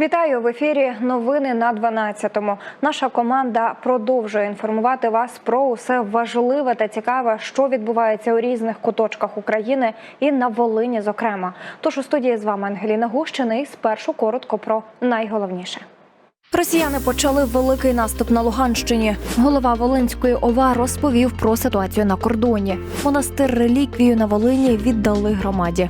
Вітаю в ефірі. Новини на 12-му. Наша команда продовжує інформувати вас про усе важливе та цікаве, що відбувається у різних куточках України і на Волині, зокрема. Тож у студії з вами Ангеліна Гущина і спершу коротко про найголовніше. Росіяни почали великий наступ на Луганщині. Голова Волинської ОВА розповів про ситуацію на кордоні. Монастир реліквію на Волині віддали громаді.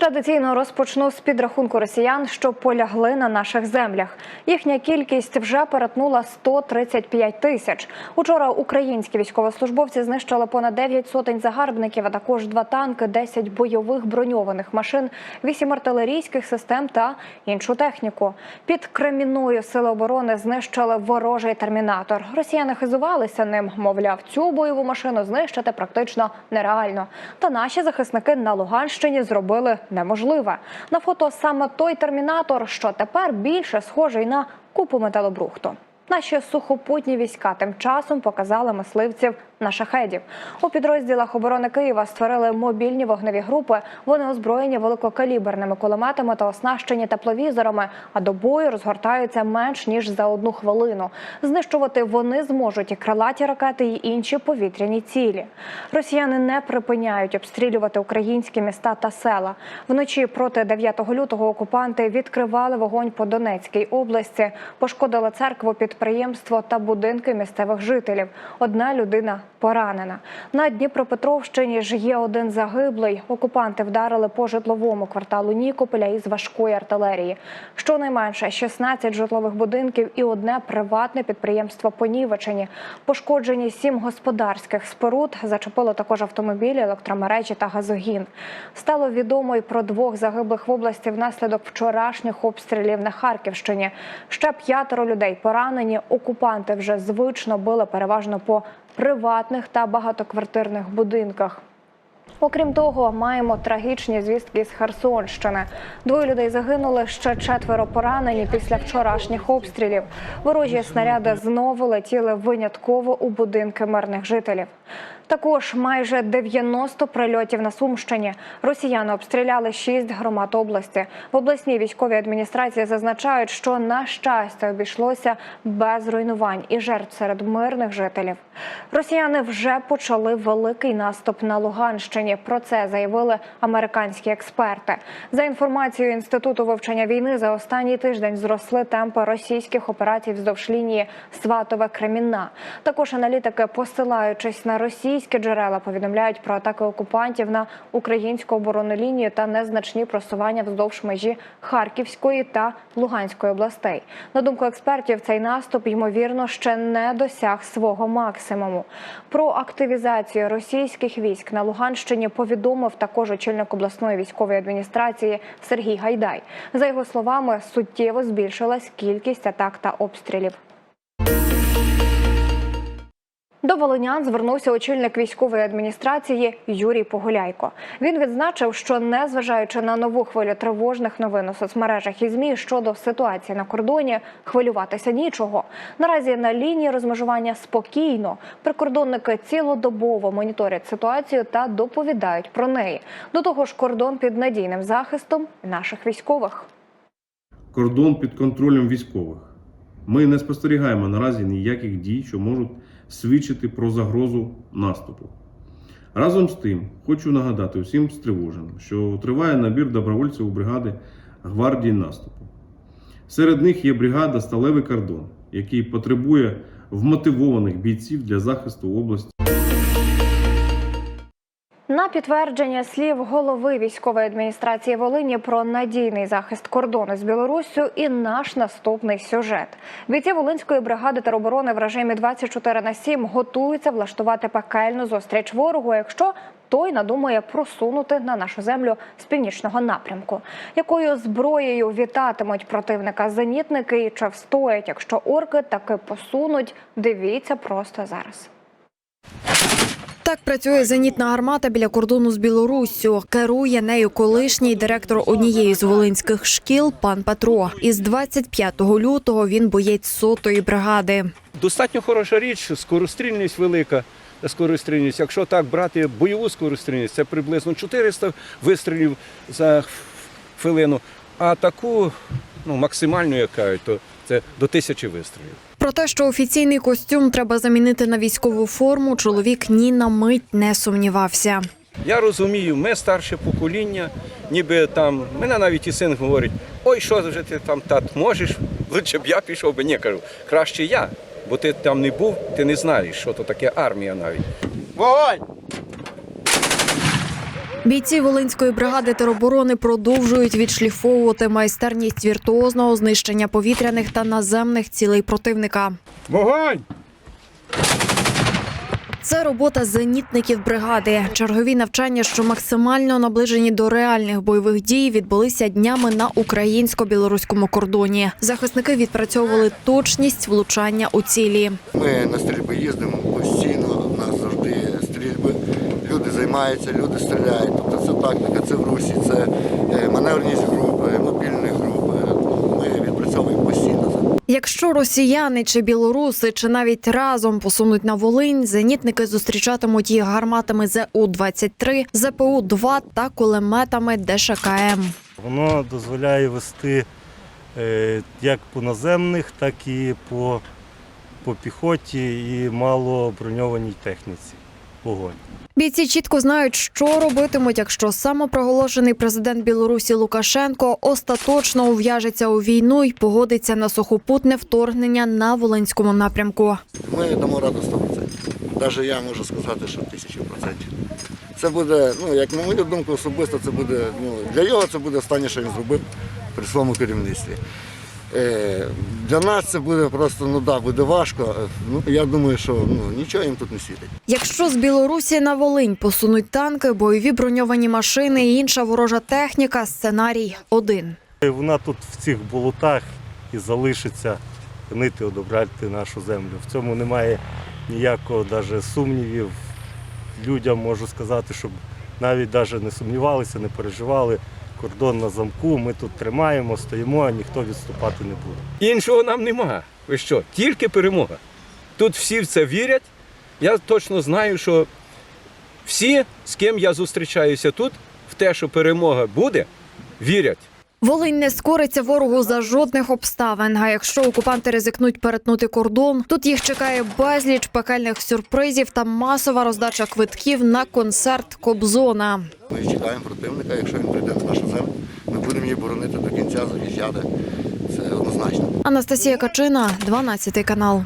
Традиційно розпочну з підрахунку росіян, що полягли на наших землях. Їхня кількість вже перетнула 135 тисяч. Учора українські військовослужбовці знищили понад 9 сотень загарбників, а також два танки, 10 бойових броньованих машин, 8 артилерійських систем та іншу техніку. Під Кремінною сили оборони знищили ворожий термінатор. Росіяни хизувалися ним. Мовляв, цю бойову машину знищити практично нереально. Та наші захисники на Луганщині зробили неможливе. На фото саме той термінатор, що тепер більше схожий на купу металобрухту. Наші сухопутні війська тим часом показали мисливців на шахедів. У підрозділах оборони Києва створили мобільні вогневі групи. Вони озброєні великокаліберними кулеметами та оснащені тепловізорами. А до бою розгортаються менш ніж за одну хвилину. Знищувати вони зможуть і крилаті ракети, і інші повітряні цілі. Росіяни не припиняють обстрілювати українські міста та села. Вночі проти 9 лютого окупанти відкривали вогонь по Донецькій області, пошкодили церкву, підприємство та будинки місцевих жителів. Одна людина поранена. На Дніпропетровщині ж є один загиблий. Окупанти вдарили по житловому кварталу Нікополя із важкої артилерії. Щонайменше 16 житлових будинків і одне приватне підприємство понівечені. Пошкоджені сім господарських споруд. Зачепило також автомобілі, електромережі та газогін. Стало відомо й про двох загиблих в області внаслідок вчорашніх обстрілів на Харківщині. Ще п'ятеро людей поранені. Окупанти вже звично били переважно по приватних та багатоквартирних будинках. Окрім того, маємо трагічні звістки з Херсонщини. Двоє людей загинули, ще четверо поранені після вчорашніх обстрілів. Ворожі снаряди знову летіли винятково у будинки мирних жителів. Також майже 90 прильотів на Сумщині. Росіяни обстріляли шість громад області. В обласній військовій адміністрації зазначають, що на щастя обійшлося без руйнувань і жертв серед мирних жителів. Росіяни вже почали великий наступ на Луганщині. Про це заявили американські експерти. За інформацією інституту вивчення війни, за останній тиждень зросли темпи російських операцій вздовж лінії Сватове Кремінна. Також аналітики, посилаючись на російські джерела, повідомляють про атаки окупантів на українську оборонну лінію та незначні просування вздовж межі Харківської та Луганської областей. На думку експертів, цей наступ ймовірно ще не досяг свого максимуму. Про активізацію російських військ на Луганщині повідомив також очільник обласної військової адміністрації Сергій Гайдай. За його словами, суттєво збільшилась кількість атак та обстрілів. До волинян звернувся очільник військової адміністрації Юрій Погуляйко. Він відзначив, що незважаючи на нову хвилю тривожних новин у соцмережах і змі щодо ситуації на кордоні, хвилюватися нічого. Наразі на лінії розмежування спокійно. Прикордонники цілодобово моніторять ситуацію та доповідають про неї. До того ж, кордон під надійним захистом наших військових. кордон під контролем військових. Ми не спостерігаємо наразі ніяких дій, що можуть свідчити про загрозу наступу. Разом з тим, хочу нагадати усім стривоженим, що триває набір добровольців у бригади гвардії наступу. Серед них є бригада Сталевий кордон, який потребує вмотивованих бійців для захисту області. Підтвердження слів голови військової адміністрації Волині про надійний захист кордону з Білоруссю і наш наступний сюжет. Бійці Волинської бригади тероборони в режимі 24 на 7 готуються влаштувати пекельну зустріч ворогу, якщо той надумає просунути на нашу землю з північного напрямку. Якою зброєю вітатимуть противника зенітники і чи встоять, якщо орки таки посунуть? Дивіться просто зараз. Так працює зенітна гармата біля кордону з Білоруссю. Керує нею колишній директор однієї з волинських шкіл пан Петро. Із 25 лютого він боєць сотої бригади. Достатньо хороша річ, скорострільність велика. Скорострільність. Якщо так брати бойову скорострільність, це приблизно 400 вистрілів за хвилину. А таку, ну, максимальну, як кажуть, то це до тисячі вистрілів. Про те, що офіційний костюм треба замінити на військову форму, чоловік ні на мить не сумнівався. Я розумію, ми старше покоління, ніби там, мене навіть і син говорить, ой, що вже ти там тат можеш, лучше б я пішов би. Ні, кажу, краще я, бо ти там не був, ти не знаєш, що то таке армія навіть. Бійці Волинської бригади тероборони продовжують відшліфовувати майстерність віртуозного знищення повітряних та наземних цілей противника. Вогонь! Це робота зенітників бригади. Чергові навчання, що максимально наближені до реальних бойових дій, відбулися днями на українсько-білоруському кордоні. Захисники відпрацьовували точність влучання у цілі. Ми на стрільби їздимо постійно, у нас завжди стрільби. Люди займаються, люди стріляють. Тобто це тактика, це в русі, це е, маневрність групи, мобільні групи. Ми відпрацьовуємо постійно. Якщо росіяни чи білоруси, чи навіть разом посунуть на Волинь, зенітники зустрічатимуть їх гарматами ЗУ-23, ЗПУ-2 та кулеметами ДШКМ. Воно дозволяє вести е, як по наземних, так і по, по піхоті і малоброньованій техніці. Вогонь. Бійці чітко знають, що робитимуть, якщо самопроголошений президент Білорусі Лукашенко остаточно ув'яжеться у війну і погодиться на сухопутне вторгнення на Волинському напрямку. Ми дамо раду 100%. Навіть я можу сказати, що тисячу процентів. Це буде, ну як на мою думку, особисто це буде, ну для його це буде останнє, що він зробив при своєму керівництві. Е, для нас це буде просто, ну да, буде важко. Е, Ну я думаю, що ну, нічого їм тут не світить. Якщо з Білорусі на Волинь посунуть танки, бойові броньовані машини і інша ворожа техніка, сценарій один. Вона тут в цих болотах і залишиться гнити, одобряти нашу землю. В цьому немає ніякого даже сумнівів. Людям можу сказати, щоб навіть даже не сумнівалися, не переживали. Кордон на замку, ми тут тримаємо, стоїмо, а ніхто відступати не буде. Іншого нам нема. Ви що? Тільки перемога. Тут всі в це вірять. Я точно знаю, що всі, з ким я зустрічаюся тут, в те, що перемога буде, вірять. Волинь не скориться ворогу за жодних обставин. А якщо окупанти ризикнуть перетнути кордон, тут їх чекає безліч пекельних сюрпризів та масова роздача квитків на концерт Кобзона. Ми чекаємо противника, якщо він прийде на нашу землю, ми будемо її боронити до кінця, захищати. Це однозначно. Анастасія Качина, 12 канал.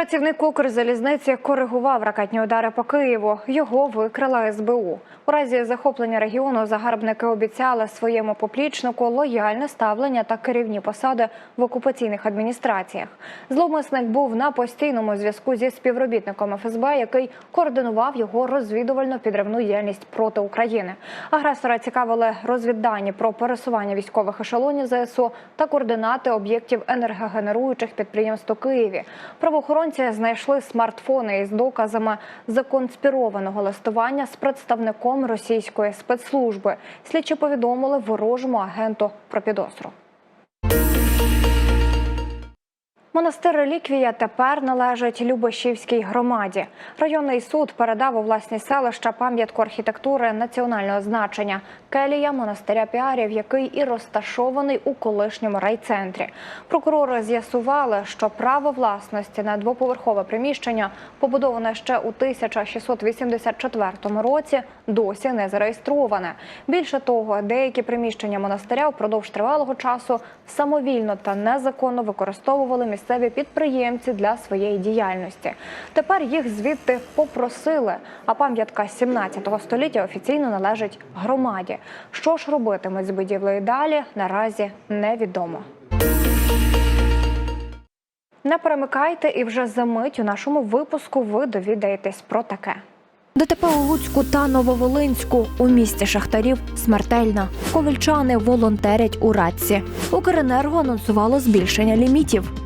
Працівник Укрзалізниці коригував ракетні удари по Києву. Його викрила СБУ. У разі захоплення регіону загарбники обіцяли своєму поплічнику лояльне ставлення та керівні посади в окупаційних адміністраціях. Зловмисник був на постійному зв'язку зі співробітником ФСБ, який координував його розвідувально підривну діяльність проти України. Агресора цікавили розвіддані про пересування військових ешелонів ЗСУ та координати об'єктів енергогенеруючих підприємств у Києві. Правоохоронці знайшли смартфони із доказами законспірованого листування з представником російської спецслужби. Слідчі повідомили ворожому агенту про підозру. Монастир Реліквія тепер належить Любешівській громаді. Районний суд передав у власні селища пам'ятку архітектури національного значення келія монастиря Піарів, який і розташований у колишньому райцентрі. Прокурори з'ясували, що право власності на двоповерхове приміщення, побудоване ще у 1684 році, досі не зареєстроване. Більше того, деякі приміщення монастиря впродовж тривалого часу самовільно та незаконно використовували місцеві підприємці для своєї діяльності. Тепер їх звідти попросили. А пам'ятка 17 століття офіційно належить громаді. Що ж робитимуть з будівлею далі, наразі невідомо. Не перемикайте і вже за мить у нашому випуску ви довідаєтесь про таке. ДТП у Луцьку та Нововолинську у місті шахтарів смертельна. Ковельчани волонтерять у радці. Укренерго анонсувало збільшення лімітів.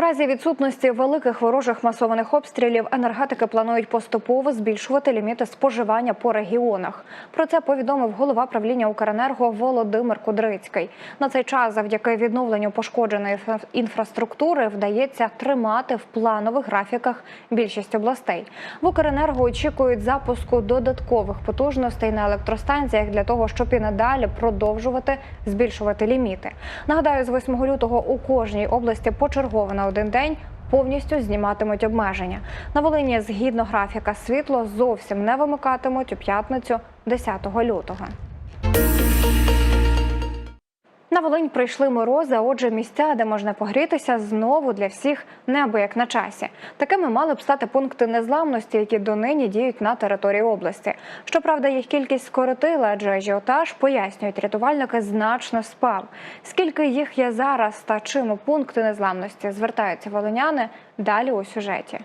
Разі відсутності великих ворожих масованих обстрілів енергетики планують поступово збільшувати ліміти споживання по регіонах. Про це повідомив голова правління Укренерго Володимир Кудрицький. На цей час, завдяки відновленню пошкодженої інфра- інфраструктури, вдається тримати в планових графіках більшість областей. В Укренерго очікують запуску додаткових потужностей на електростанціях для того, щоб і надалі продовжувати збільшувати ліміти. Нагадаю, з 8 лютого у кожній області почергово на один день повністю зніматимуть обмеження. На Волині, згідно графіка, світло зовсім не вимикатимуть у п'ятницю 10 лютого. На Волинь прийшли морози, отже, місця, де можна погрітися, знову для всіх неабияк на часі. Такими мали б стати пункти незламності, які донині діють на території області. Щоправда, їх кількість скоротила, адже ажіотаж, пояснюють рятувальники, значно спав. Скільки їх є зараз та чим у пункти незламності звертаються волиняни, далі у сюжеті.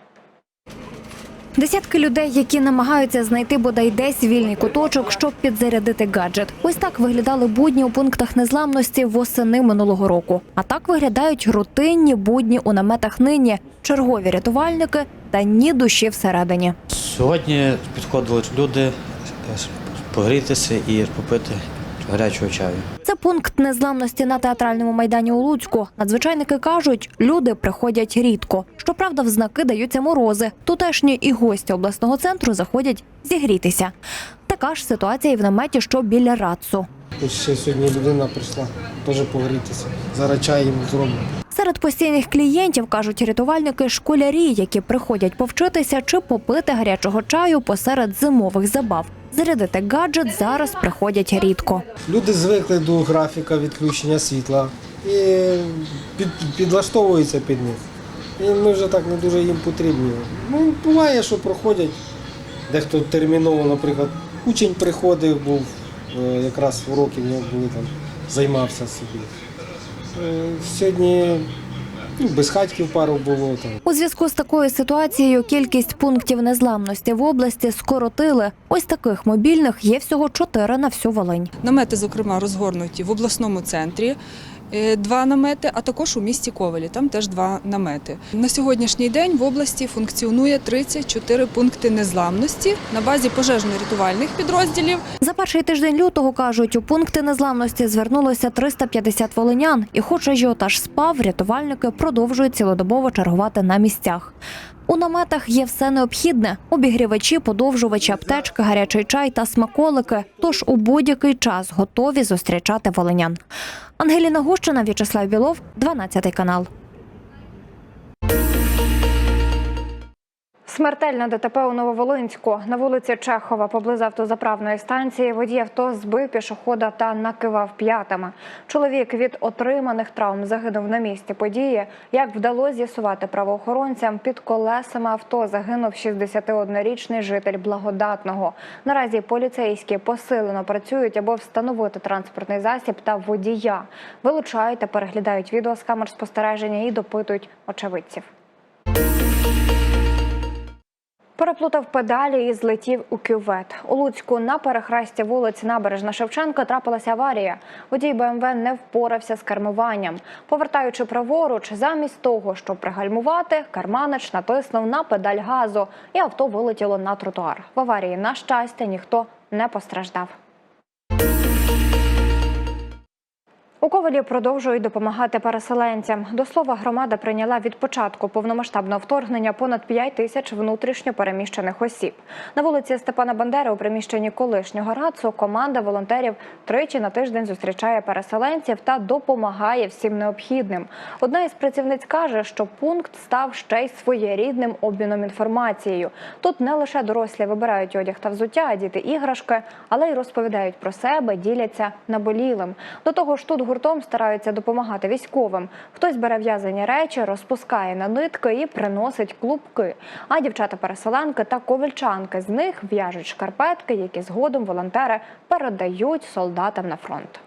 Десятки людей, які намагаються знайти бодай десь вільний куточок, щоб підзарядити гаджет. Ось так виглядали будні у пунктах незламності восени минулого року. А так виглядають рутинні будні у наметах нині, чергові рятувальники та ні душі всередині. Сьогодні підходили люди е, погрітися і попити гарячого чаю. Це пункт незламності на театральному майдані у Луцьку. Надзвичайники кажуть, люди приходять рідко. Щоправда, в знаки даються морози. Тутешні і гості обласного центру заходять зігрітися. Така ж ситуація і в наметі, що біля Рацу. Ще сьогодні людина прийшла теж погрітися. Зараз чай їм зробимо. Серед постійних клієнтів кажуть рятувальники школярі, які приходять повчитися чи попити гарячого чаю посеред зимових забав. Зарядити гаджет зараз приходять рідко. Люди звикли до графіка відключення світла і під, підлаштовуються під них. І ми вже так не дуже їм потрібні. Ну, буває, що проходять. Дехто терміново, наприклад, учень приходив, був е, якраз уроки в нього були там, займався собі. Е, Сьогодні без хатків пару було там. У зв'язку з такою ситуацією кількість пунктів незламності в області скоротили. Ось таких мобільних є всього чотири на всю Волинь. Намети, зокрема, розгорнуті в обласному центрі. Е, Два намети, а також у місті Ковелі. Там теж два намети. На сьогоднішній день в області функціонує 34 пункти незламності на базі пожежно-рятувальних підрозділів За перший тиждень лютого кажуть, у пункти незламності звернулося 350 волинян. І, хоч ажіотаж спав, рятувальники продовжують цілодобово чергувати на місцях. У наметах є все необхідне: обігрівачі, подовжувачі, аптечки, гарячий чай та смаколики. Тож у будь-який час готові зустрічати волинян. Ангеліна Гущина, В'ячеслав Білов, 12 канал. Смертельне ДТП у Нововолинську на вулиці Чехова поблизу автозаправної станції водій авто збив пішохода та накивав п'ятами. Чоловік від отриманих травм загинув на місці події. Як вдалося з'ясувати правоохоронцям, під колесами авто загинув 61-річний житель благодатного. Наразі поліцейські посилено працюють, аби встановити транспортний засіб та водія. Вилучають та переглядають відео з камер спостереження і допитують очевидців. Переплутав педалі і злетів у кювет. У Луцьку на перехресті вулиць Набережна Шевченка трапилася аварія. Водій БМВ не впорався з кермуванням. Повертаючи праворуч, замість того, щоб пригальмувати, керманич натиснув на педаль газу, і авто вилетіло на тротуар. В аварії, на щастя, ніхто не постраждав. У Ковалі продовжують допомагати переселенцям. До слова, громада прийняла від початку повномасштабного вторгнення понад 5 тисяч внутрішньо переміщених осіб. На вулиці Степана Бандери у приміщенні колишнього РАЦУ команда волонтерів тричі на тиждень зустрічає переселенців та допомагає всім необхідним. Одна із працівниць каже, що пункт став ще й своєрідним обміном інформацією. Тут не лише дорослі вибирають одяг та взуття, а діти іграшки, але й розповідають про себе, діляться наболілим. До того ж, тут гуртом стараються допомагати військовим. Хтось бере в'язані речі, розпускає на нитки і приносить клубки. А дівчата-переселенки та ковальчанки з них в'яжуть шкарпетки, які згодом волонтери передають солдатам на фронт.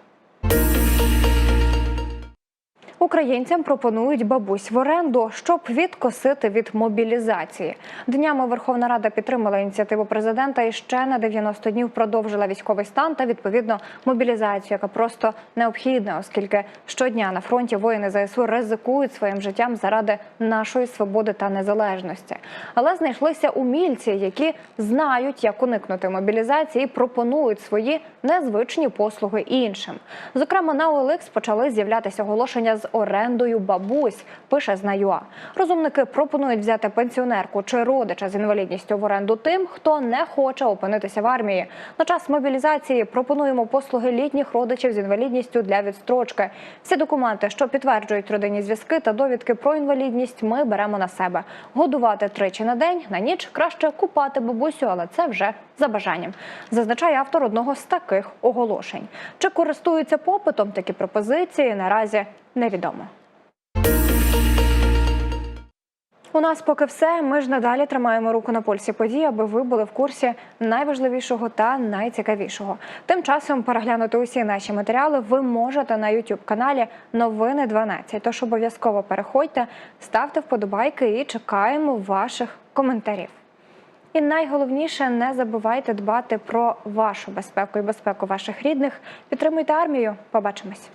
Українцям пропонують бабусь в оренду, щоб відкосити від мобілізації. Днями Верховна Рада підтримала ініціативу президента і ще на 90 днів продовжила військовий стан та відповідно мобілізацію, яка просто необхідна, оскільки щодня на фронті воїни ЗСУ ризикують своїм життям заради нашої свободи та незалежності. Але знайшлися умільці, які знають, як уникнути мобілізації, і пропонують свої незвичні послуги іншим. Зокрема, на OLX почали з'являтися оголошення з орендою бабусь. Пише Знаюа. Розумники пропонують взяти пенсіонерку чи родича з інвалідністю в оренду тим, хто не хоче опинитися в армії. На час мобілізації пропонуємо послуги літніх родичів з інвалідністю для відстрочки. Всі документи, що підтверджують родинні зв'язки та довідки про інвалідність, ми беремо на себе. Годувати тричі на день, на ніч краще купати бабусю, але це вже за бажанням. Зазначає автор одного з таких оголошень. Чи користуються попитом такі пропозиції, наразі невідомо. У нас поки все. Ми ж надалі тримаємо руку на пульсі подій, аби ви були в курсі найважливішого та найцікавішого. Тим часом переглянути усі наші матеріали ви можете на youtube каналі Новини 12. Тож обов'язково переходьте, ставте вподобайки і чекаємо ваших коментарів. І найголовніше не забувайте дбати про вашу безпеку і безпеку ваших рідних. Підтримуйте армію. Побачимось.